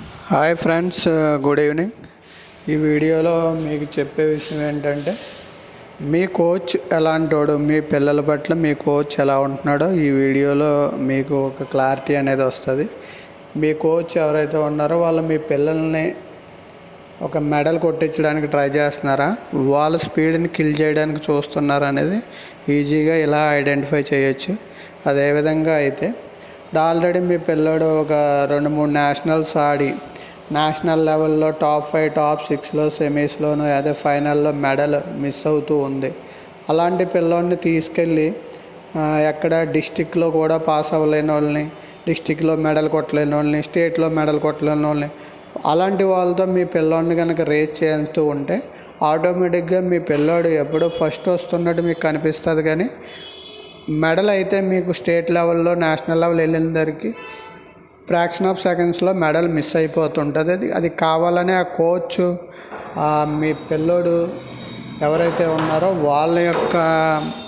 Hi friends good evening. ఈ వీడియోలో మీకు చెప్పే విషయం ఏంటంటే మీ కోచ్ ఎలాంటోడు మీ పిల్లల పట్ల మీ కోచ్ ఎలా ఉంటున్నాడో ఈ వీడియోలో మీకు ఒక క్లారిటీ అనేది వస్తుంది. మీ కోచ్ ఎవరైతే ఉన్నారో వాళ్ళు మీ పిల్లల్ని ఒక మెడల్ కొట్టించడానికి ట్రై చేస్తున్నారా? వాళ్ళ స్పీడ్ని కిల్ చేయడానికి చూస్తున్నారా అనేది ఈజీగా ఇలా ఐడెంటిఫై చేయొచ్చు. అదేవిధంగా అయితే ఆల్రెడీ మీ పిల్లోడు ఒక రెండు మూడు నేషనల్స్ ఆడి నేషనల్ లెవెల్లో టాప్ ఫైవ్ టాప్ సిక్స్లో సెమీస్లోనూ అదే ఫైనల్లో మెడల్ మిస్ అవుతూ ఉంది. అలాంటి పిల్లోడిని తీసుకెళ్ళి ఎక్కడ డిస్టిక్లో కూడా పాస్ అవ్వలేని వాళ్ళని డిస్టిక్లో మెడల్ కొట్టలేని వాళ్ళని స్టేట్లో మెడల్ కొట్టలేని వాళ్ళని అలాంటి వాళ్ళతో మీ పిల్లోడిని కనుక రేస్ చేస్తూ ఉంటే ఆటోమేటిక్గా మీ పిల్లోడు ఎప్పుడో ఫస్ట్ వస్తున్నట్టు మీకు కనిపిస్తుంది కానీ మెడల్ అయితే మీకు స్టేట్ లెవెల్లో నేషనల్ లెవెల్ వెళ్ళిన ఫ్రాక్షన్ ఆఫ్ సెకండ్స్లో మెడల్ మిస్ అయిపోతుంటుంది. అది అది కావాలనే ఆ కోచ్ మీ పిల్లోడు ఎవరైతే ఉన్నారో వాళ్ళ యొక్క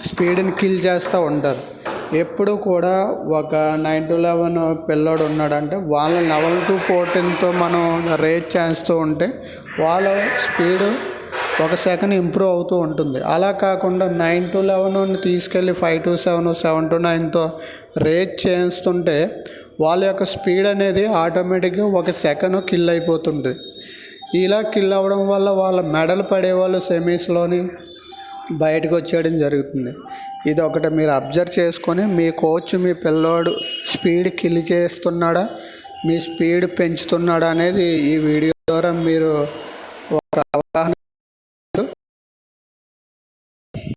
స్పీడ్ని కిల్ చేస్తూ ఉంటారు. ఎప్పుడు కూడా ఒక నైన్ టు లెవెన్ పిల్లోడు ఉన్నాడంటే వాళ్ళ లెవెన్ టు ఫోర్టీన్తో మనం రేట్ చేస్తూ ఉంటే వాళ్ళ స్పీడు ఒక సెకండ్ ఇంప్రూవ్ అవుతూ ఉంటుంది. అలా కాకుండా నైన్ టు లెవెన్ తీసుకెళ్ళి five to seven seven to నైన్తో rate చేస్తుంటే వాళ్ళ యొక్క స్పీడ్ అనేది ఆటోమేటిక్గా ఒక సెకండ్ కిల్ అయిపోతుంది. ఇలా కిల్ అవ్వడం వల్ల వాళ్ళ మెడల్ పడేవాళ్ళు సెమీస్లోని బయటకు వచ్చేయడం జరుగుతుంది. ఇది ఒకటి మీరు అబ్జర్వ్ చేసుకొని మీ కోచ్ మీ పిల్లోడు స్పీడ్ కిల్ చేస్తున్నాడా మీ స్పీడ్ పెంచుతున్నాడా అనేది ఈ వీడియో ద్వారా మీరు ఒక